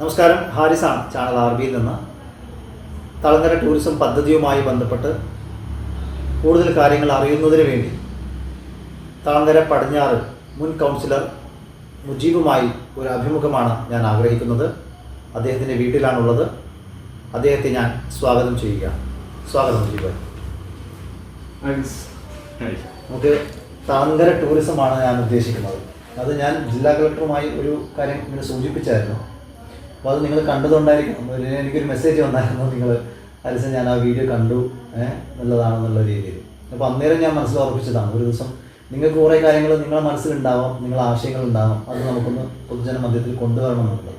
നമസ്കാരം. ഹാരിസാണ് channel R ബിയിൽ നിന്ന്. തളങ്കര ടൂറിസം പദ്ധതിയുമായി ബന്ധപ്പെട്ട് കൂടുതൽ കാര്യങ്ങൾ അറിയുന്നതിന് വേണ്ടി തളങ്കര പടിഞ്ഞാറ് മുൻ കൗൺസിലർ മുജീബുമായി ഒരു അഭിമുഖമാണ് ഞാൻ ആഗ്രഹിക്കുന്നത്. അദ്ദേഹത്തിന്റെ വീട്ടിലാണുള്ളത്. അദ്ദേഹത്തെ ഞാൻ സ്വാഗതം ചെയ്യുക. സ്വാഗതം മുജീബ്. നമുക്ക് തളങ്കര ടൂറിസമാണ് ഞാൻ ഉദ്ദേശിക്കുന്നത്. അത് ഞാൻ ജില്ലാ കളക്ടറുമായി ഒരു കാര്യം ഇങ്ങനെ സൂചിപ്പിച്ചായിരുന്നു. അപ്പോൾ അത് നിങ്ങൾ കണ്ടതുകൊണ്ടായിരിക്കും. എനിക്കൊരു മെസ്സേജ് വന്നായിരുന്നു. നിങ്ങൾ അലിസ ഞാൻ ആ വീഡിയോ കണ്ടു. എന്നുള്ളതാണെന്നുള്ള രീതിയിൽ. അപ്പോൾ അന്നേരം ഞാൻ മനസ്സിൽ ഉറപ്പിച്ചതാണ്. ഒരു ദിവസം നിങ്ങൾക്ക് കുറേ കാര്യങ്ങൾ നിങ്ങളുടെ മനസ്സിലുണ്ടാവാം നിങ്ങളുടെ ആശയങ്ങളുണ്ടാവാം. അത് നമുക്കൊന്ന് പൊതുജന മധ്യത്തിൽ കൊണ്ടുവരണം എന്നുള്ളത്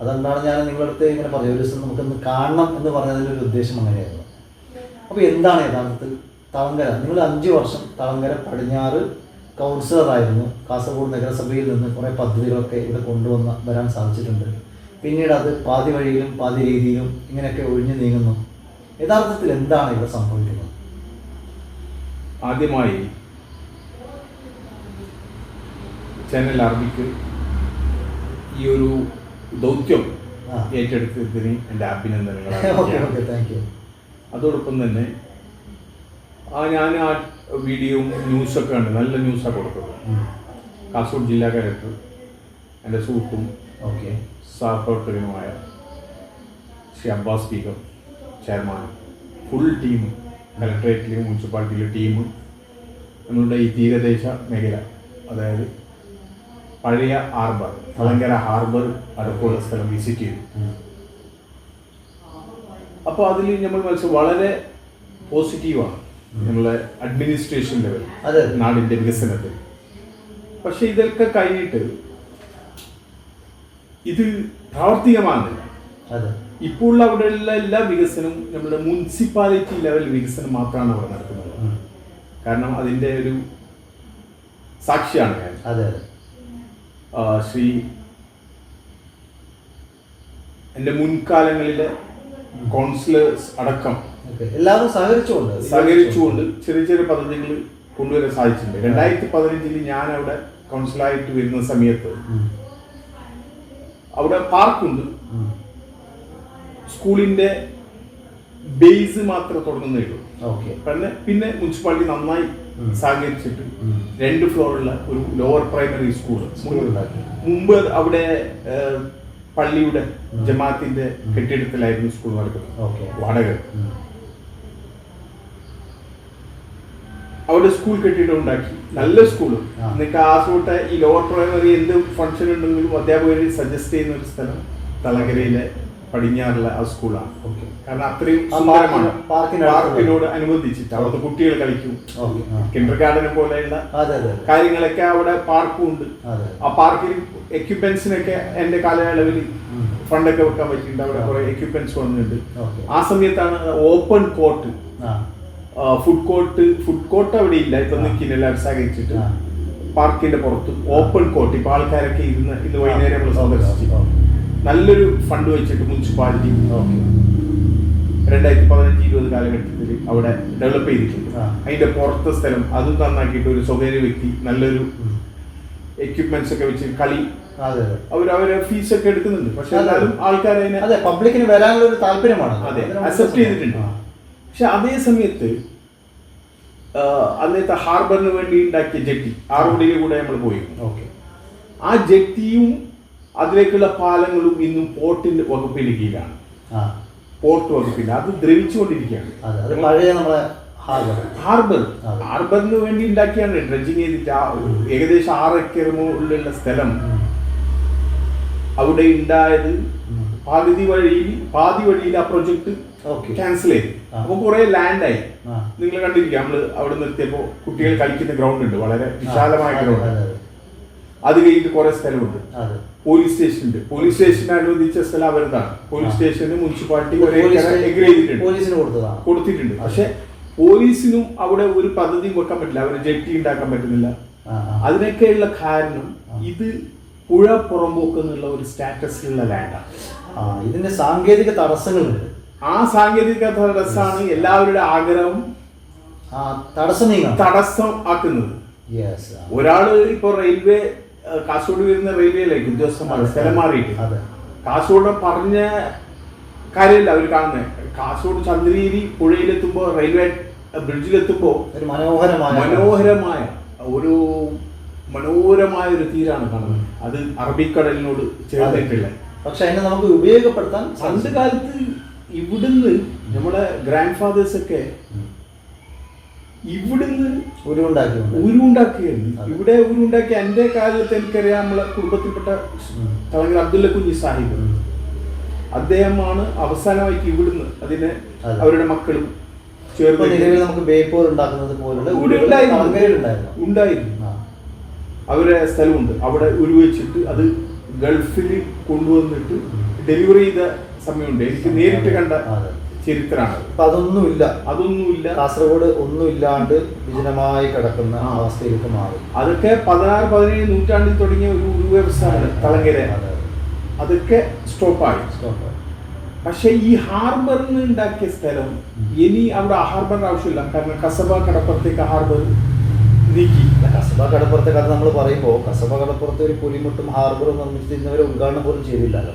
അതുകൊണ്ടാണ് ഞാൻ നിങ്ങളുടെ അടുത്ത് ഇങ്ങനെ പറഞ്ഞു ഒരു ദിവസം നമുക്കൊന്ന് കാണണം എന്ന് പറഞ്ഞതിന്റെ ഒരു ഉദ്ദേശം അങ്ങനെയായിരുന്നു. അപ്പോൾ എന്താണ് യഥാർത്ഥത്തിൽ തളങ്കര? നിങ്ങൾ അഞ്ച് വർഷം തളങ്കര പടിഞ്ഞാറ് കൗൺസിലറായിരുന്നു കാസർഗോഡ് നഗരസഭയിൽ നിന്ന് കുറേ പദ്ധതികളൊക്കെ ഇവിടെ കൊണ്ടുവന്ന് വരാൻ സാധിച്ചിട്ടുണ്ട്. പിന്നീട് അത് പാതി വഴിയിലും പാതി രീതിയിലും ഇങ്ങനെയൊക്കെ ഒഴിഞ്ഞു നീങ്ങുന്നു. യഥാർത്ഥത്തിൽ എന്താണ് ഇവിടെ സംഭവിക്കുന്നത്? ആദ്യമായി ചാനൽ അറബിക്ക് ഈ ഒരു ദൗത്യം. ഏറ്റെടുത്തതിന് എന്റെ അഭിനന്ദനങ്ങൾ. താങ്ക് യു അതോടൊപ്പം തന്നെ ആ ഞാൻ ആ വീഡിയോയും ന്യൂസൊക്കെ ഉണ്ട് നല്ല ന്യൂസാണ് കൊടുക്കുന്നത് കാസർഗോഡ് ജില്ലാ കലക്ടർ എന്റെ സുഹൃത്തും okay സഹപ്രവർത്തകനുമായ Shri Abbas speaker chairman full team കലക്ടറേറ്റിലെ മുനിസിപ്പാലിറ്റിയിലെ ടീം നമ്മളുടെ ഈ തീരദേശ മേഖല അതായത് പഴയ ഹാർബർ തളങ്കര ഹാർബർ അടുപ്പുള്ള സ്ഥലം വിസിറ്റ് ചെയ്തു. അപ്പോൾ അതിൽ നമ്മൾ മനസ്സിൽ വളരെ പോസിറ്റീവാണ് നമ്മളെ അഡ്മിനിസ്ട്രേഷൻ ലെവൽ അതെ. നാടിന്റെ വികസനത്തിൽ പക്ഷെ ഇതൊക്കെ കഴിഞ്ഞിട്ട് ഇത് പ്രാവർത്തികമാകുന്നില്ല ഇപ്പോൾ അവിടെയുള്ള എല്ലാ വികസനവും നമ്മുടെ മുനിസിപ്പാലിറ്റി ലെവൽ വികസനം മാത്രമാണ് അവിടെ നടക്കുന്നത്. കാരണം അതിന്റെ ഒരു സാക്ഷിയാണ് ഞാൻ. അതെ ശ്രീ എന്റെ മുൻകാലങ്ങളിലെ കൗൺസിലേഴ്സ് അടക്കം എല്ലാവരും സഹകരിച്ചുകൊണ്ട് സഹകരിച്ചുകൊണ്ട് ചെറിയ ചെറിയ പദ്ധതികൾ കൊണ്ടുവരാൻ സാധിച്ചിട്ടുണ്ട്. രണ്ടായിരത്തി പതിനഞ്ചിൽ ഞാൻ അവിടെ കൗൺസിലായിട്ട് വരുന്ന സമയത്ത്. അവിടെ പാർക്കുണ്ട്. സ്കൂളിന്റെ ബേസ് മാത്രം തുടങ്ങുന്നേ ഉള്ളൂ പിന്നെ പിന്നെ മുനിസിപ്പാലിറ്റി നന്നായി. സഹകരിച്ചിട്ട് രണ്ട് ഫ്ലോറുള്ള ഒരു ലോവർ പ്രൈമറി സ്കൂൾ മുമ്പ് അവിടെ പള്ളിയുടെ ജമാത്തിന്റെ ജമാഅത്തിന്റെ കെട്ടിടത്തിലായിരുന്നു സ്കൂൾ നടക്കുന്നത്. വാടക. അവിടെ സ്കൂൾ കെട്ടിടം ഉണ്ടാക്കി. നല്ല സ്കൂൾ. നിങ്ങൾക്ക് കാസർഗോട്ടെ ഈ ലോവർ പ്രൈമറി എന്ത് ഫംഗ്ഷൻ ഉണ്ടെങ്കിലും അധ്യാപകർ സജസ്റ്റ് ചെയ്യുന്ന ഒരു സ്ഥലം തലകരയിലെ പടിഞ്ഞാറിലെ ആ സ്കൂളാണ് കാരണം അത്രയും സുന്ദരമാണ്. പാർക്കിനോട് അനുബന്ധിച്ചിട്ട് അവിടുത്തെ കുട്ടികൾ കളിക്കും. കിൻഡർ ഗാർഡനെ പോലെയുള്ള. കാര്യങ്ങളൊക്കെ അവിടെ പാർക്കും ഉണ്ട് ആ പാർക്കിൽ എക്യുപ്മെന്റ്സിനൊക്കെ എന്റെ കാലയളവിൽ ഫണ്ടൊക്കെ വെക്കാൻ പറ്റിയിട്ടുണ്ട്. അവിടെ കുറെ എക്യുപ്മെന്റ്സ് വന്നിട്ടുണ്ട്. ആ സമയത്താണ് open court food court food court അവിടെ ഇല്ല. ഇപ്പൊ നിൽക്കില്ല സഹകരിച്ചിട്ട് പാർക്കിന്റെ പുറത്ത് ഓപ്പൺ കോർട്ട് ഇപ്പൊ ആൾക്കാരൊക്കെ ഇരുന്ന് ഇന്ന് വൈകുന്നേരം നമ്മൾ സന്ദർശിച്ചു നല്ലൊരു ഫണ്ട് വെച്ചിട്ട് മുനിസിപ്പാലിറ്റി രണ്ടായിരത്തി പതിനഞ്ച് ഇരുപത് കാലഘട്ടത്തിൽ അവിടെ ഡെവലപ്പ് ചെയ്തിട്ടുണ്ട്. അതിന്റെ പുറത്തെ സ്ഥലം അത് നന്നാക്കിയിട്ട് ഒരു സ്വകാര്യ വ്യക്തി നല്ലൊരു. എക്യുപ്മെന്റ്സ് ഒക്കെ വെച്ച് കളി അവർ അവരെ ഫീസ് ഒക്കെ എടുക്കുന്നുണ്ട്. പക്ഷെ ആൾക്കാർ അതിനെ അതെ പബ്ലിക്കിന് വരാനുള്ള ഒരു താല്പര്യമാണ് അതെ അക്സെപ്റ്റ് ചെയ്തിട്ടുണ്ട്. പക്ഷെ അതേ സമയത്ത് അന്നത്തെ ഹാർബറിന് വേണ്ടി ഉണ്ടാക്കിയ ജെട്ടി ആ റോഡിൽ കൂടെ നമ്മൾ പോയി. ഓക്കെ. ആ ജെട്ടിയും അതിലേക്കുള്ള പാലങ്ങളും ഇന്നും പോർട്ടിന്റെ വകുപ്പിന് കീഴിലാണ്. പോർട്ട് വകുപ്പിന് അത് ദ്രവിച്ചുകൊണ്ടിരിക്കുകയാണ്. ഹാർബർ. ഹാർബറിന് വേണ്ടി ഉണ്ടാക്കിയാണ് ഡ്രഡ്ജിങ് ചെയ്തിട്ട് ഏകദേശം ആറ് ഏക്കർ മുകളിലുള്ള സ്ഥലം. അവിടെ ഉണ്ടായത് പകുതി വഴിയിൽ പാതി വഴിയിൽ ആ പ്രൊജക്ട് ക്യാൻസൽ ചെയ്തു. അപ്പൊ കുറെ ലാൻഡായി ആയി. നിങ്ങൾ കണ്ടിരിക്കാം നമ്മൾ അവിടെ നിർത്തിയപ്പോ കുട്ടികൾ കളിക്കുന്ന ഗ്രൗണ്ട് ഉണ്ട്. വളരെ വിശാലമായ ഗ്രൗണ്ട് അതെ, കഴിഞ്ഞിട്ട് കുറെ സ്ഥലമുണ്ട്. പോലീസ് സ്റ്റേഷൻ ഉണ്ട്. പോലീസ് സ്റ്റേഷന് അനുവദിച്ച സ്ഥലം അവരുതാണ് പോലീസ്. സ്റ്റേഷന് മുനിസിപ്പാലിറ്റി കൊടുത്തിട്ടുണ്ട്. പക്ഷെ പോലീസിനും അവിടെ ഒരു പദ്ധതി വെക്കാൻ പറ്റില്ല. അവരെ ജെട്ടി ഉണ്ടാക്കാൻ പറ്റുന്നില്ല. അതിനൊക്കെയുള്ള കാരണം ഇത് പുഴ പുറമ്പോക്കെന്നുള്ള ഒരു സ്റ്റാറ്റസിലുള്ള ലാൻഡാണ് ഇതിന്റെ സാങ്കേതിക തടസ്സങ്ങളുണ്ട്. ആ സാങ്കേതിക തടസ്സമാണ് എല്ലാവരുടെ ആഗ്രഹം തടസ്സം തടസ്സം ആക്കുന്നത്. ഒരാൾ ഇപ്പൊ റെയിൽവേ കാസർഗോഡ് വരുന്ന റെയിൽവേയിലേക്ക് ഉദ്യോഗസ്ഥന്മാർ സ്ഥലം മാറിയിട്ട് അതെ. കാസർഗോഡ് പറഞ്ഞ കാര്യമില്ല അവർ കാണുന്നത് കാസർഗോഡ് ചന്ദ്രഗിരി പുഴയിലെത്തുമ്പോൾ റെയിൽവേ ബ്രിഡ്ജിലെത്തുമ്പോൾ ഒരു മനോഹരമായ മനോഹരമായ ഒരു മനോഹരമായ ഒരു തീരാണ് കാണുന്നത്. അത് അറബിക്കടലിനോട് ചേർന്നിട്ടുള്ള. പക്ഷെ അതിനെ നമുക്ക് ഉപയോഗപ്പെടുത്താൻ പണ്ട്. കാലത്ത് ഇവിടുന്ന് നമ്മളെ ഗ്രാൻഡ് ഫാദേഴ്സൊക്കെ ഇവിടുന്ന് ഉരുണ്ടാക്കി ഉരുണ്ടാക്കിയായിരുന്നു. ഇവിടെ ഉരുണ്ടാക്കി എന്റെ കാലത്ത് എനിക്കറിയാം. നമ്മളെ കുടുംബത്തിൽപ്പെട്ട ഉം. അബ്ദുള്ള അബ്ദുല്ല കുഞ്ഞി സാഹിബ്. അദ്ദേഹമാണ് അവസാനമായിട്ട് ഇവിടുന്ന് അതിനെ അവരുടെ മക്കളും ചേർന്ന് നിലവിൽ നമുക്ക് ബേപ്പൂർ ഉണ്ടാക്കുന്നത് പോലുള്ള ഉണ്ടായിരുന്നു. അവരെ സ്ഥലമുണ്ട്. അവിടെ ഉരുവച്ചിട്ട് അത് ഗൾഫിൽ കൊണ്ടുവന്നിട്ട് ഡെലിവറി ചെയ്ത സമയമുണ്ട്. എനിക്ക് നേരിട്ട് കണ്ട. ചരിത്രമാണ്. അപ്പൊ അതൊന്നുമില്ല. അതൊന്നുമില്ല. കാസർഗോഡ് ഒന്നുമില്ലാണ്ട് വിജനമായി കിടക്കുന്ന അവസ്ഥയിലേക്ക് മാറി. അതൊക്കെ പതിനാറ് പതിനേഴ് നൂറ്റാണ്ടിൽ തുടങ്ങിയ ഒരു ഒരു വ്യവസായമാണ്. തളങ്കര. അതൊക്കെ സ്റ്റോപ്പായി. Stop. പക്ഷെ ഈ ഹാർബറിന് ഉണ്ടാക്കിയ സ്ഥലം ഇനി അവിടെ ഹാർബറിന്റെ ആവശ്യമില്ല. കാരണം കസബ കടപ്പുറത്തേക്ക് ഹാർബർ നീക്കി. കസബ കടപ്പുറത്തെ കഥ നമ്മൾ പറയുമ്പോൾ കസബ കടപ്പുറത്തെ ഒരു പുലിമുട്ടും ഹാർബറും നിർമ്മിച്ചിരുന്നവരെ ഉദ്ഘാടനം പോലും ചെയ്തില്ലല്ലോ.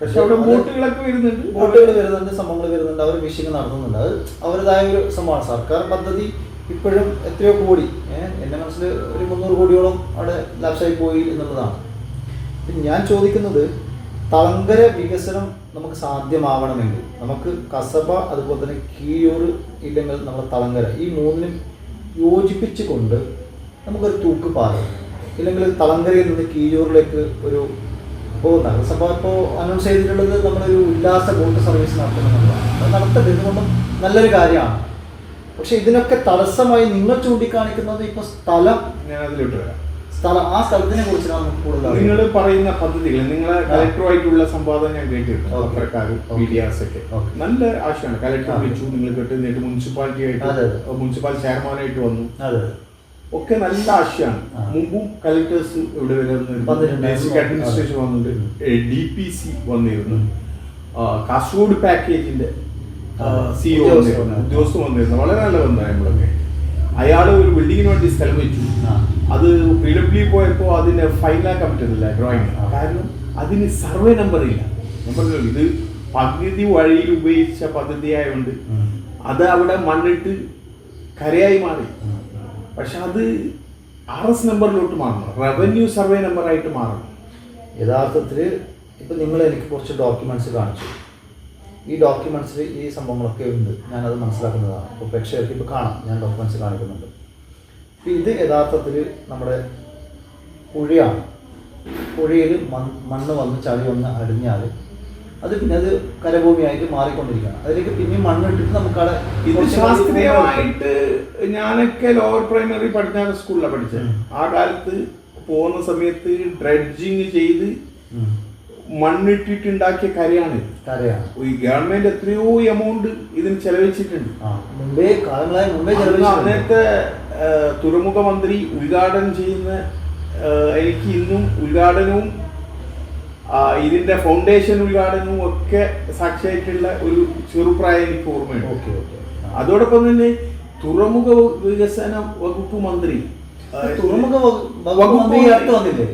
പക്ഷെ അവിടെ ബോട്ടുകളൊക്കെ വരുന്നുണ്ട്. ബോട്ടുകൾ വരുന്നുണ്ട് സംഭവങ്ങൾ വരുന്നുണ്ട് അവർ ഫിഷിംഗ് നടത്തുന്നുണ്ട്. അത് അവരുടേതായ ഒരു സംഭവമാണ്. സർക്കാർ പദ്ധതി ഇപ്പോഴും എത്രയോ കോടി ഏഹ് എന്റെ മനസ്സിൽ ഒരു മുന്നൂറ് കോടിയോളം അവിടെ ലാപ്സായി പോയി എന്നുള്ളതാണ്. ഞാൻ ചോദിക്കുന്നത് തളങ്കര വികസനം നമുക്ക് സാധ്യമാവണമെങ്കിൽ നമുക്ക് കസബ അതുപോലെ തന്നെ കീഴൂർ ഇല്ലെങ്കിൽ നമ്മുടെ തളങ്കര ഈ മൂന്നിനും യോജിപ്പിച്ചുകൊണ്ട് നമുക്കൊരു തൂക്കുപാലം ഇല്ലെങ്കിൽ തളങ്കരയിൽ നിന്ന് കീഴൂരിലേക്ക് ഒരു ഇപ്പോൾ നഗരസഭ ഇപ്പോൾ അനൗൺസ് ചെയ്തിട്ടുള്ളത് നമ്മളൊരു ഉല്ലാസ ബോട്ട് സർവീസ് നടത്തുന്നുള്ളതാണ് അത് നടത്തരുത്. ഇതുകൊണ്ടും നല്ലൊരു കാര്യമാണ്. പക്ഷെ ഇതിനൊക്കെ തടസ്സമായി നിങ്ങൾ ചൂണ്ടിക്കാണിക്കുന്നത് ഇപ്പോൾ സ്ഥലം ഞാൻ അതിലോട്ട് വരാം. സ്ഥലം ആ സ്ഥലത്തിനെ കുറിച്ചാണ് നമുക്ക് കൂടുതൽ നിങ്ങൾ പറയുന്ന പദ്ധതികൾ നിങ്ങളെ കലക്ടറുമായിട്ടുള്ള സംവാദം ഞാൻ കേട്ടിട്ടുണ്ട്. പത്രക്കാർ. മീഡിയാസ് ഒക്കെ. നല്ല ആശയമാണ്. കലക്ടർ. വിളിച്ചു നിങ്ങൾ കേട്ട് മുനിസിപ്പാലിറ്റി ആയിട്ട് മുനിസിപ്പാലിറ്റി. ചെയർമാനായിട്ട് വന്നു. അതെ. ഒക്കെ നല്ല ആശയമാണ്. മുമ്പും കലക്ടേഴ്സ് ഇവിടെ വരെ ബേസിക് അഡ്മിനിസ്ട്രേഷൻ വന്നിട്ടുണ്ട്. ഡി പി സി വന്നിരുന്നു. കാസർഗോഡ് പാക്കേജിന്റെ ആ, സിഇഒ വന്നിരുന്നു. ഉദ്യോഗസ്ഥ വന്നിരുന്നു. വളരെ നല്ല ബന്ധമാണ് നമ്മളൊക്കെ. അയാൾ ഒരു ബിൽഡിങ്ങിന് വേണ്ടി സ്ഥലം വെച്ചു. അത് പി ഡബ്ല്യു പോയപ്പോൾ അതിന് ഫൈനാക്കാൻ പറ്റുന്നില്ല ഡ്രോയിങ് കാരണം അതിന് സർവേ നമ്പർ ഇല്ല. നമ്പർ ഇത് പകുതി വഴിയിൽ ഉപയോഗിച്ച പദ്ധതി ആയതുകൊണ്ട് അത് അവിടെ മണ്ണിട്ട് കരയായി മാറി. പക്ഷെ അത് ആർ എസ് നമ്പറിലോട്ട് മാറണം. റവന്യൂ സർവേ നമ്പറായിട്ട് മാറണം. യഥാർത്ഥത്തിൽ ഇപ്പം നിങ്ങൾ എനിക്ക് കുറച്ച് ഡോക്യുമെന്റ്സ് കാണിച്ചു. ഈ ഡോക്യുമെന്റ്സിൽ ഈ സംഭവങ്ങളൊക്കെ ഉണ്ട്. ഞാനത് മനസ്സിലാക്കുന്നതാണ്. അപ്പോൾ പ്രേക്ഷകർക്ക് ഇപ്പോൾ കാണാം. ഞാൻ ഡോക്യുമെന്റ്സ് കാണിക്കുന്നുണ്ട്. ഇപ്പം ഇത് യഥാർത്ഥത്തിൽ നമ്മുടെ പുഴയാണ്. പുഴയിൽ മണ്ണ് വന്ന് ചളി വന്ന് അടിഞ്ഞാൽ അത് പിന്നെ അത് കരഭൂമിയായിട്ട് മാറിക്കൊണ്ടിരിക്കുകയാണ്. അതിലേക്ക് പിന്നെ മണ്ണിട്ടിട്ട് നമുക്ക് അവിടെ ഇത് ശാസ്ത്രീയമായിട്ട് ഞാനൊക്കെ ലോവർ പ്രൈമറി പഠിച്ച സ്കൂളിലാണ് പഠിച്ചത്. ആ കാലത്ത് പോകുന്ന സമയത്ത് ഡ്രഡ്ജിങ് ചെയ്ത്. മണ്ണിട്ടിട്ടുണ്ടാക്കിയ കരയാണ് കരയാണ്. ഈ ഗവൺമെന്റ് എത്രയോ എമൗണ്ട് ഇതിന് ചെലവഴിച്ചിട്ടുണ്ട്. മുമ്പേ കാലങ്ങളായി മുമ്പേ. അന്നത്തെ തുറമുഖ മന്ത്രി ഉദ്ഘാടനം ചെയ്യുന്ന എനിക്ക് ഇന്നും ഉദ്ഘാടനവും ഇതിന്റെ ഫൗണ്ടേഷൻ ഉദ്ഘാടനവും ഒക്കെ സാക്ഷിയായിട്ടുള്ള ഒരു ചെറുപ്രായം എനിക്ക് ഓർമ്മയുണ്ട്. Okay okay. ആ. അതോടൊപ്പം തന്നെ തുറമുഖ വികസന വകുപ്പ് മന്ത്രി. തുറമുഖ വകുപ്പ്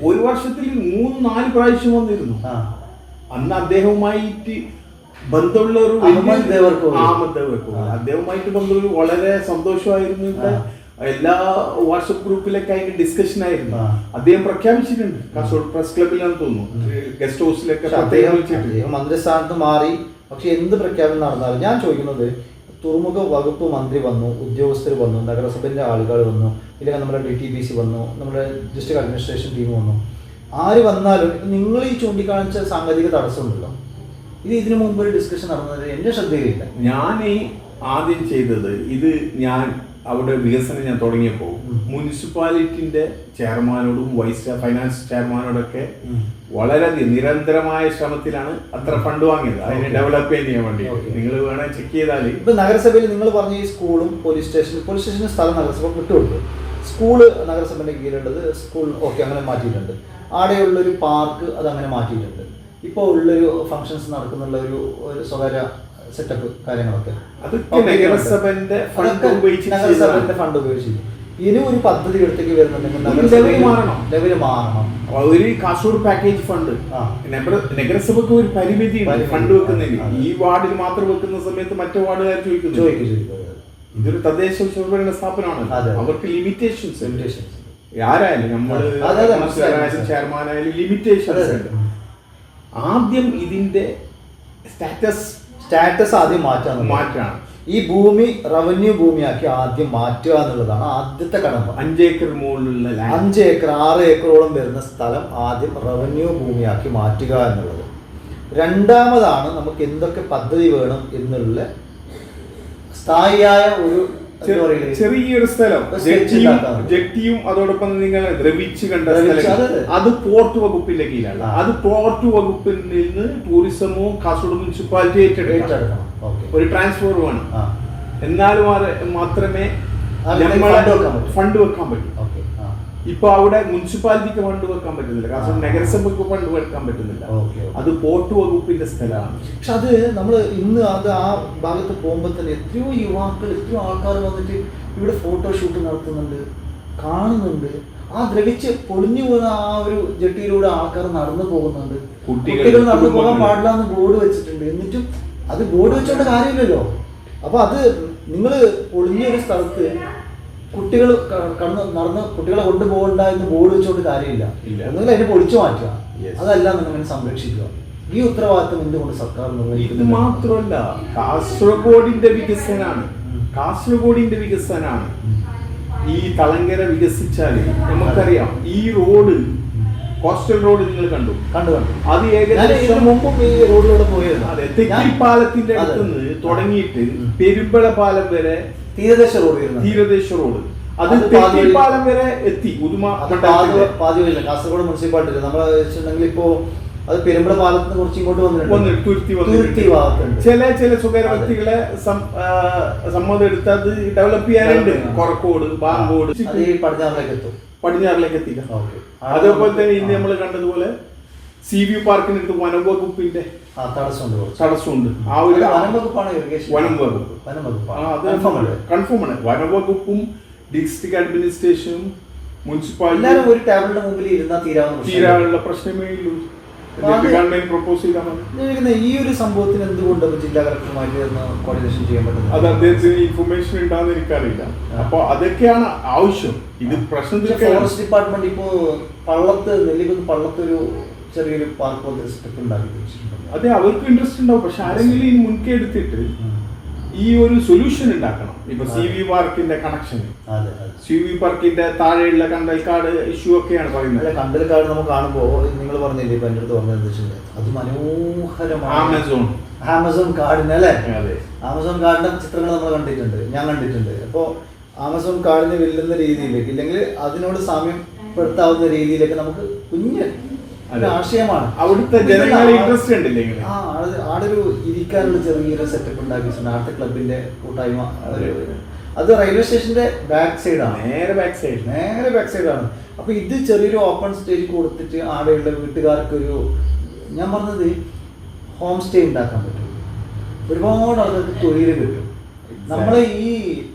ഒരു വർഷത്തിൽ മൂന്ന് നാല് പ്രാവശ്യം വന്നിരുന്നു. അന്ന് അദ്ദേഹവുമായിട്ട് ബന്ധമുള്ള ഒരു അഹമ്മദ്. അദ്ദേഹവുമായിട്ട് ബന്ധമുള്ള വളരെ സന്തോഷമായിരുന്നു. എല്ലാ വാട്സപ്പ് ഗ്രൂപ്പിലൊക്കെ അതിന്റെ ഡിസ്കഷൻ ആയിരുന്നു. അദ്ദേഹം പ്രഖ്യാപിച്ചിട്ടുണ്ട്. കാസർഗോഡ് പ്രസ് ക്ലബിലാണ് തോന്നുന്നു. ഗസ്റ്റ് ഹൗസിലൊക്കെ അദ്ദേഹം മന്ത്രിസ്ഥാനത്ത് മാറി. പക്ഷെ എന്ത് പ്രഖ്യാപനം നടന്നാലും ഞാൻ ചോദിക്കുന്നത് തുറമുഖ വകുപ്പ് മന്ത്രി വന്നു ഉദ്യോഗസ്ഥർ വന്നു നഗരസഭയിലെ ആളുകൾ വന്നു ഇല്ലെങ്കിൽ നമ്മുടെ ഡി ടി ബി സി വന്നു നമ്മുടെ ഡിസ്ട്രിക്ട് അഡ്മിനിസ്ട്രേഷൻ ടീം വന്നു. ആര് വന്നാലും ഇപ്പൊ നിങ്ങൾ ഈ ചൂണ്ടിക്കാണിച്ച സാങ്കേതിക തടസ്സമുണ്ടല്ലോ. ഇത് ഇതിനു മുമ്പ് ഒരു ഡിസ്കഷൻ നടന്നത് എന്റെ ശ്രദ്ധയിലില്ല. ഞാൻ ഈ ആദ്യം ചെയ്തത് ഇത് ഞാൻ അവിടെ വികസനം ഞാൻ തുടങ്ങിയപ്പോൾ. മുനിസിപ്പാലിറ്റിന്റെ ചെയർമാനോടും വൈസ് ഫൈനാൻസ് ചെയർമാനോടൊക്കെ. വളരെയധികം നിരന്തരമായ ശ്രമത്തിലാണ് അത്ര ഫണ്ട് വാങ്ങിയത്. അതിനെ ഡെവലപ്പ് ചെയ്യാൻ വേണ്ടി. നിങ്ങൾ വേണേ ചെക്ക് ചെയ്താൽ ഇപ്പൊ നഗരസഭയിൽ നിങ്ങൾ പറഞ്ഞ ഈ സ്കൂളും പോലീസ് സ്റ്റേഷനും പോലീസ് സ്റ്റേഷന് സ്ഥലം നഗരസഭ വിട്ടുകൊടുത്തു. സ്കൂൾ നഗരസഭയുടെ കീഴിലുള്ളത് സ്കൂൾ ഓക്കെ അങ്ങനെ മാറ്റിയിട്ടുണ്ട്. ആടെയുള്ള ഒരു പാർക്ക് അത് അങ്ങനെ മാറ്റിയിട്ടുണ്ട്. ഇപ്പോൾ ഉള്ളൊരു ഫങ്ഷൻസ് നടക്കുന്നുള്ള ഒരു ഒരു സ്വകാര്യ സെറ്റപ്പ് കാര്യങ്ങളൊക്കെ. നഗരസഭന്റെ ഫണ്ട് ഉപയോഗിച്ച് ഫണ്ട് ഉപയോഗിച്ച് ഇനി ഒരു പദ്ധതി എടുത്തേക്ക് വരുന്നുണ്ടെങ്കിൽ മാറണം. level മാറണം. ഒരു കാസർഗോഡ് പാക്കേജ് ഫണ്ട് നഗരസഭക്ക് നഗര- ഒരു പരിമിതി ഫണ്ട് വെക്കുന്നതിന്. ഈ വാർഡിൽ മാത്രം വെക്കുന്ന സമയത്ത് മറ്റു വാർഡുകാർ ചോദിക്കുന്നു ചോദിക്കും ഇതൊരു തദ്ദേശ സ്വയംഭരണ സ്ഥാപനമാണ്. അവർക്ക് ലിമിറ്റേഷൻസ് ലിമിറ്റേഷൻസ് ആരായാലും നമ്മൾ ആയാലും ലിമിറ്റേഷൻസ്. ഉണ്ട്. ആദ്യം ഇതിന്റെ സ്റ്റാറ്റസ് സ്റ്റാറ്റസ് ആദ്യം മാറ്റാൻ മാറ്റാണ്. ഈ ഭൂമി റവന്യൂ ഭൂമിയാക്കി ആദ്യം മാറ്റുക എന്നുള്ളതാണ് ആദ്യത്തെ കടമ്പ. അഞ്ചേക്കർ മുകളിലുള്ള ലാൻഡ് അഞ്ച് ഏക്കർ ആറ് ഏക്കറോളം വരുന്ന സ്ഥലം ആദ്യം റവന്യൂ ഭൂമിയാക്കി മാറ്റുക എന്നുള്ളത്. രണ്ടാമതാണ് നമുക്ക് എന്തൊക്കെ പദ്ധതി വേണം എന്നുള്ള സ്ഥായിയായ ഒരു ചെറിയൊരു സ്ഥലം. ജെട്ടിയും അതോടൊപ്പം നിങ്ങൾ ദ്രവിച്ച് കണ്ട അതെ, പോർട്ട് വകുപ്പിന്റെ കീഴിലാണ്. അത് പോർട്ട് വകുപ്പിൽ നിന്ന് ടൂറിസമോ കാസർഗോഡ് മുനിസിപ്പാലിറ്റി ഏറ്റെടുക്കണം. ഒരു ട്രാൻസ്ഫർ വേണം. എന്നാലും എന്നാൽ മാത്രമേ. ഫണ്ട് വെക്കാൻ പറ്റൂ. ഇപ്പൊ അവിടെ മുനിസിപ്പാലിറ്റിക്ക് ഫണ്ട് വെക്കാൻ പറ്റുന്നില്ല. കാരണം നഗരസഭയ്ക്ക് ഫണ്ട് വെക്കാൻ പറ്റുന്നില്ല. അത് പോർട്ട് വകുപ്പിന്റെ സ്ഥലമാണ്. പക്ഷെ അത് നമ്മൾ ഇന്ന് അത് ആ ഭാഗത്ത് പോകുമ്പോൾ തന്നെ എത്രയോ യുവാക്കൾ എത്രയോ ആൾക്കാർ വന്നിട്ട് ഇവിടെ ഫോട്ടോഷൂട്ട് നടത്തുന്നുണ്ട് കാണുന്നുണ്ട്. ആ ദ്രവിച്ച് പൊളിഞ്ഞു പോകുന്ന ആ ഒരു ജെട്ടിയിലൂടെ ആൾക്കാർ നടന്നു പോകുന്നുണ്ട്. കുട്ടികൾ, കുട്ടികൾ നടന്നു പോകാൻ പാടില്ല എന്ന് ബോർഡ് വെച്ചിട്ടുണ്ട്. എന്നിട്ടും അത് ബോർഡ് വെച്ചോണ്ട് കാര്യമില്ലല്ലോ. അപ്പൊ അത് നിങ്ങൾ പൊളിഞ്ഞ ഒരു സ്ഥലത്ത് കുട്ടികൾ കടന്ന് നടന്ന് കുട്ടികളെ കൊണ്ടുപോകണ്ട എന്ന് ബോർഡ് വെച്ചോണ്ട് കാര്യമില്ല. ഒന്നുകിൽ അതിനെ പൊളിച്ചു മാറ്റുക. അതല്ല നിങ്ങൾ സംരക്ഷിക്കുക ഈ ഉത്തരവാദിത്വം എന്തുകൊണ്ട് സർക്കാർ ഇത് നിർവഹിക്കുന്നില്ല? മാത്രമല്ല കാസർഗോഡിന്റെ വികസനാണ്. കാസർഗോഡിന്റെ വികസനാണ് ഈ തളങ്കര വികസിച്ചാൽ നമുക്കറിയാം ഈ റോഡ് കോസ്റ്റൽ റോഡ് നിങ്ങൾ കണ്ടു കണ്ടു കണ്ടു അത് ഏകദേശം മുമ്പും ഈ റോഡിലൂടെ പോയിരുന്നു അതെ തെക്കിപ്പാലത്തിന്റെ പാലത്തിന്റെ അടുത്തുനിന്ന് തുടങ്ങിയിട്ട്. പെരുമ്പള പാലം വരെ തീരദേശ റോഡ് തീരദേശ റോഡ്. അത് തെക്കിപ്പാലം വരെ എത്തി ഉദുമ അത് പാതി മണ്ഡലത്തിന്റെ പാതി വഴിയില്ല കാസർഗോഡ് മുനിസിപ്പാലിറ്റി നമ്മൾ വെച്ചിട്ടുണ്ടെങ്കിൽ ഇപ്പോ അത് പെരുമ്പട പാലത്തിന് കുറച്ച് ഇങ്ങോട്ട് വന്നിട്ടുണ്ട്. ചില ചില സ്വകാര്യ വ്യക്തികളെ സമ്മതം എടുത്ത് അത് ഡെവലപ്പ് ചെയ്യാനുണ്ട്. കൊറക്കോട് ബാങ്കോട് പടിഞ്ഞാറിലേക്ക് എത്തും. പടിഞ്ഞാറിലേക്ക് എത്തിക്കാം അതേപോലെ തന്നെ ഇന്ന് നമ്മൾ കണ്ടതുപോലെ സി വി പാർക്കിനടുത്ത് വനംവകുപ്പിന്റെ തടസ്സമുണ്ട് ആ ഒരു അത് വനം വകുപ്പ്. അത് കൺഫേം ആണ് വനവകുപ്പും ഡിസ്ട്രിക്ട് അഡ്മിനിസ്ട്രേഷനും മുനിസിപ്പാലിറ്റി ഒരു ടേബിളിന്റെ മുമ്പിൽ ഇരുന്നാൽ തീരാവുന്ന തീരാനുള്ള പ്രശ്നമേ ഉള്ളൂ. ഈ ഒരു സംഭവത്തിന് എന്തുകൊണ്ട് ജില്ലാ ഒന്ന് കോർഡിനേഷൻ ചെയ്യാൻ അത് പറ്റുന്നത് അദ്ദേഹത്തിന് ഇൻഫർമേഷൻ ഉണ്ടാകുന്ന എനിക്കറിയില്ല. അപ്പൊ അതൊക്കെയാണ് ആവശ്യം. ഇത് പ്രശ്നം. ഫോറസ്റ്റ് ഡിപ്പാർട്ട്മെന്റ് ഇപ്പോ പള്ളത്ത് നെല്ലിക്കുന്ന് പള്ളത്ത് ഒരു ചെറിയൊരു പാർക്ക് പോലെ സെറ്റപ്പ് ഉണ്ടാക്കി വെച്ചിട്ടുണ്ട്. അതെ അവർക്ക് ഇൻട്രസ്റ്റ് ഉണ്ടാവും. പക്ഷെ ആരെങ്കിലും ഈ മുൻകൈ എടുത്തിട്ട് ഈ ഒരു സൊല്യൂഷൻ ഉണ്ടാക്കണം. ഇപ്പൊ. സി വി പാർക്കിന്റെ കണക്ഷൻ സി വി പാർക്കിന്റെ താഴെയുള്ള കണ്ടൽക്കാട് ഇഷ്യൂ ഒക്കെയാണ് പറയുന്നത്. അല്ല കണ്ടൽക്കാട് നമ്മൾ കാണുമ്പോൾ നിങ്ങൾ പറഞ്ഞില്ലേ ഇപ്പൊ എന്റെ അടുത്ത് പറഞ്ഞത് അത് മനോഹരമാണ് ആമസോൺ ആമസോൺ കാടിന് അല്ലേ? ആമസോൺ കാടിന്റെ ചിത്രങ്ങൾ നമ്മൾ കണ്ടിട്ടുണ്ട് ഞാൻ കണ്ടിട്ടുണ്ട്. അപ്പോൾ ആമസോൺ കാടിനെ വെല്ലുന്ന രീതിയിലേക്ക് ഇല്ലെങ്കിൽ അതിനോട് സാമ്യപ്പെടുത്താവുന്ന രീതിയിലേക്ക് നമുക്ക് കുഞ്ഞ്. ആശയമാണ്. അവിടുത്തെ ജനങ്ങളെ ഇൻട്രസ്റ്റ് ഉണ്ടല്ലേ ആ ആൾ ആടൊരു ഇരിക്കാനുള്ള ചെറിയൊരു സെറ്റപ്പ് ഉണ്ടാക്കിയിട്ടുണ്ട്. ആർട്ട് ക്ലബിന്റെ കൂട്ടായ്മ. ഒരു- അത് റെയിൽവേ സ്റ്റേഷന്റെ ബാക്ക് സൈഡാണ് നേരെ ബാക്ക് സൈഡ് നേരെ ബാക്ക് സൈഡാണ് അപ്പൊ ഇത് ചെറിയൊരു ഓപ്പൺ സ്റ്റേജ് കൊടുത്തിട്ട് ആടെയുള്ള വീട്ടുകാർക്ക് ഒരു ഞാൻ പറഞ്ഞത് ഹോം സ്റ്റേ ഉണ്ടാക്കാൻ പറ്റും. ഒരുപാട് ആൾക്കാർക്ക് തൊഴിൽ കിട്ടും. നമ്മളെ ഈ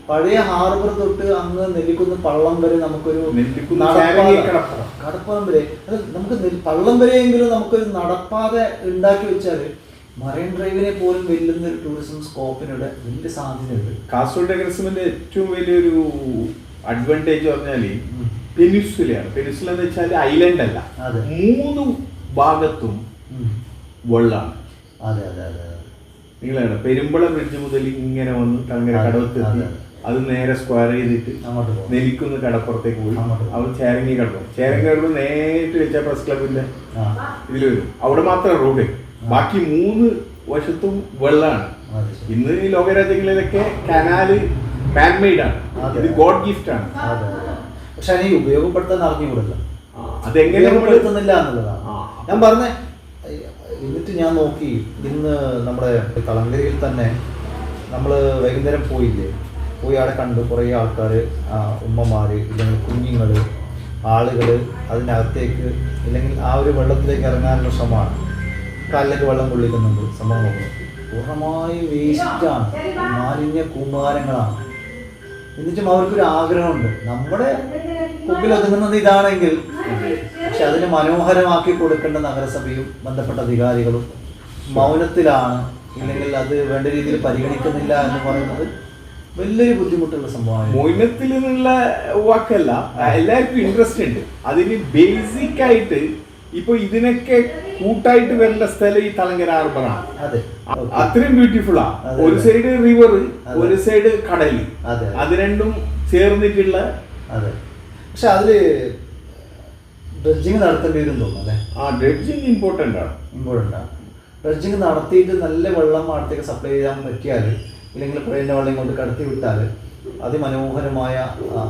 പഴയ ഹാർബർ തൊട്ട് അങ്ങ് നെല്ലിക്കുന്ന് പള്ളം വരെ നമുക്കൊരു നെല്ലിക്കുന്ന നടപ്പാത- കടപ്പുറം. വരെ അത് നമുക്ക് പള്ളം വരെയെങ്കിലും നമുക്കൊരു നടപ്പാത ഉണ്ടാക്കി വെച്ചാൽ മറൈൻ ഡ്രൈവിനെ പോലും വെല്ലുന്ന ഒരു ടൂറിസം സ്കോപ്പിനോട് വലിയ സാധ്യതയുണ്ട് കാസർഗോഡ് നഗരസഭന്റെ ഏറ്റവും വലിയൊരു അഡ്വാന്റേജ് പറഞ്ഞാൽ ഉം. പെനിസുലയാണ് പെനിസുല എന്ന് വെച്ചാൽ ഐലൻഡ് അല്ല. മൂന്ന് ഭാഗത്തും. വെള്ളമാണ് അതെ അതെ അതെ നിങ്ങളാണ് പെരുമ്പള ബ്രിഡ്ജ് മുതൽ ഇങ്ങനെ വന്ന് അങ്ങനെ കടവത്തെത്തി അതെ. നേരെ സ്ക്വയർ ചെയ്തിട്ട് നെലിക്കുന്ന് കടപ്പുറത്തേക്ക് പോയി. അവർ ചേരങ്ങി കടപ്പുറം ചേരങ്ങി കടപ്പുറം നേരിട്ട് വെച്ച പ്രസ് ക്ലബിന്റെ ആ. ഇതിൽ വരും. അവിടെ മാത്രമേ റോഡ് ബാക്കി മൂന്ന് വശത്തും വെള്ളമാണ്. ഇന്ന് ഈ ലോകരാജ്യങ്ങളിലൊക്കെ കനാല് മാൻമെയ്ഡ് ആണ്. ഇത് ഗോഡ് ഗിഫ്റ്റ് ആണ്. പക്ഷെ അതിനെ ഉപയോഗപ്പെടുത്താൻ അറിഞ്ഞുകൂടല്ല അതെങ്ങനെ ഉപയോഗപ്പെടുത്തുന്നില്ല എന്നുള്ളതാണ്. ഞാൻ പറഞ്ഞ എന്നിട്ട് ഞാൻ നോക്കി ഇന്ന് നമ്മുടെ കളങ്കരയിൽ തന്നെ നമ്മൾ വൈകുന്നേരം പോയില്ലേ? പോയി അവിടെ കണ്ടു കുറേ ആൾക്കാർ ഉമ്മമാർ ഇല്ലെങ്കിൽ കുഞ്ഞുങ്ങൾ ആളുകൾ അതിനകത്തേക്ക് ഇല്ലെങ്കിൽ ആ ഒരു വെള്ളത്തിലേക്ക് ഇറങ്ങാനുള്ള ശ്രമമാണ്. കല്ലൊക്കെ വെള്ളം കൊള്ളിക്കുന്നുണ്ട് സംഭവം പൂർണമായി വേസ്റ്റാണ് മാലിന്യ കൂമ്പാരങ്ങളാണ്. എന്നിട്ടും അവർക്കൊരു ആഗ്രഹമുണ്ട്. നമ്മുടെ കുപ്പിൽ ഒതുങ്ങുന്നത് ഇതാണെങ്കിൽ പക്ഷെ അതിന് മനോഹരമാക്കി കൊടുക്കേണ്ട നഗരസഭയും ബന്ധപ്പെട്ട അധികാരികളും മൗനത്തിലാണ്. ഇല്ലെങ്കിൽ അത് വേണ്ട രീതിയിൽ പരിഗണിക്കുന്നില്ല എന്ന് പറയുന്നത് വലിയൊരു ബുദ്ധിമുട്ടുള്ള സംഭവമാണ്. മൊയിനത്തിൽ നിന്നുള്ള വാക്കല്ല എല്ലാവർക്കും ഇൻട്രസ്റ്റ് ഉണ്ട്. അതിന് ബേസിക് ആയിട്ട് ഇപ്പൊ ഇതിനൊക്കെ കൂട്ടായിട്ട് വരേണ്ട സ്ഥലം ഈ തലങ്കര ഹാർബറാണ് അതെ. അത്രയും ബ്യൂട്ടിഫുൾ ആ. ഒരു. സൈഡ് റിവർ ഒരു സൈഡ് കടൽ അതെ. അത്. രണ്ടും ചേർന്നിട്ടുള്ള അതെ. പക്ഷെ അതിൽ ഡ്രഡ്ജിങ് നടത്തേണ്ടി വരും തോന്നുന്നു ആ ഡ്രഡ്ജിങ് ഇമ്പോർട്ടന്റ് ആണ്. ഇമ്പോഴാണ് ഡ്രഡ്ജിങ് നടത്തിയിട്ട് നല്ല വെള്ളം അടുത്തേക്ക് സപ്ലൈ ചെയ്യാൻ പറ്റിയാൽ ഇല്ലെങ്കിൽ വെള്ളം കൊണ്ട് കടത്തി വിട്ടാൽ അതിമനോഹരമായ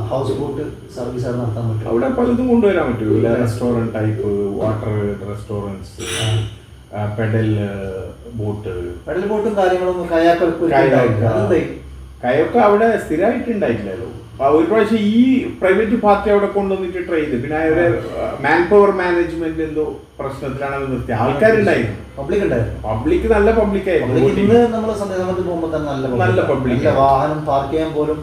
ഹൗസ് ബോട്ട് സർവീസ് ആണ് നടത്താൻ പറ്റും. അവിടെ പലതും കൊണ്ടുവരാൻ പറ്റും. Restaurant type water restaurants pedal boat pedal ബോട്ടും കാര്യങ്ങളും കയാക്കൊക്കെ കയൊക്കെ. അവിടെ സ്ഥിരമായിട്ടുണ്ടായിട്ടില്ലല്ലോ ഒരു പ്രാവശ്യം ഈ പ്രൈവറ്റ് പാർട്ടി അവിടെ കൊണ്ടുവന്നിട്ട് ട്രൈ ചെയ്ത്. പിന്നെ അവരെ മാൻ പവർ മാനേജ്മെന്റ് എന്തോ പ്രശ്നത്തിലാണ് നിർത്തി. ആൾക്കാരുണ്ടായിരുന്നു. പബ്ലിക് ഉണ്ടായിരുന്നു. പബ്ലിക് നല്ല പബ്ലിക് ആയിരുന്നു. ഇന്ന് നമ്മൾ സന്ധ്യാസമയത്ത് പോകുമ്പോൾ തന്നെ നല്ല നല്ല പബ്ലിക്. വാഹനം പാർക്ക് ചെയ്യാൻ പോലും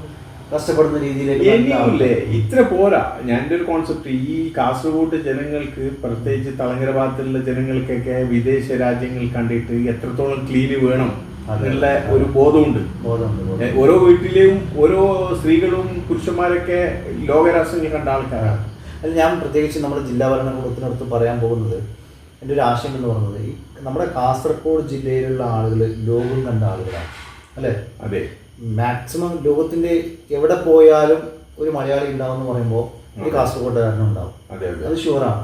കഷ്ടപ്പെടുന്ന രീതിയിലേക്ക് ഇനിയുമില്ലേ ഇത്ര പോരാ. ഞാൻ ഒരു കോൺസെപ്റ്റ് ഈ കാസർഗോഡ് ജനങ്ങൾക്ക് പ്രത്യേകിച്ച് തളങ്കര ഭാഗത്തുള്ള ജനങ്ങൾക്കൊക്കെ വിദേശ രാജ്യങ്ങൾ കണ്ടിട്ട് എത്രത്തോളം ക്ലീന് വേണം. അതെ. എന്നുള്ള ഒരു ബോധമുണ്ട്. ബോധമുണ്ട്, ഓരോ വീട്ടിലെയും ഓരോ സ്ത്രീകളും പുരുഷന്മാരൊക്കെ ലോകരാഷ്ട്രങ്ങൾ കണ്ട ആൾക്കാരാണ്. അത് ഞാൻ പ്രത്യേകിച്ച് നമ്മുടെ ജില്ലാ ഭരണകൂടത്തിനടുത്ത് പറയാൻ പോകുന്നത് എന്റെ ഒരു ആശയം എന്ന് പറയുന്നത് ഈ നമ്മുടെ കാസർഗോഡ് ജില്ലയിലുള്ള ആളുകൾ ലോകം കണ്ട ആളുകളാണ് അല്ലേ? അതെ. മാക്സിമം ലോകത്തിന്റെ എവിടെ പോയാലും ഒരു മലയാളി ഉണ്ടാവും എന്ന് പറയുമ്പോൾ ഒരു കാസർഗോഡുകാരനുണ്ടാവും അതെ അതെ. അത് ഷുവറാണ്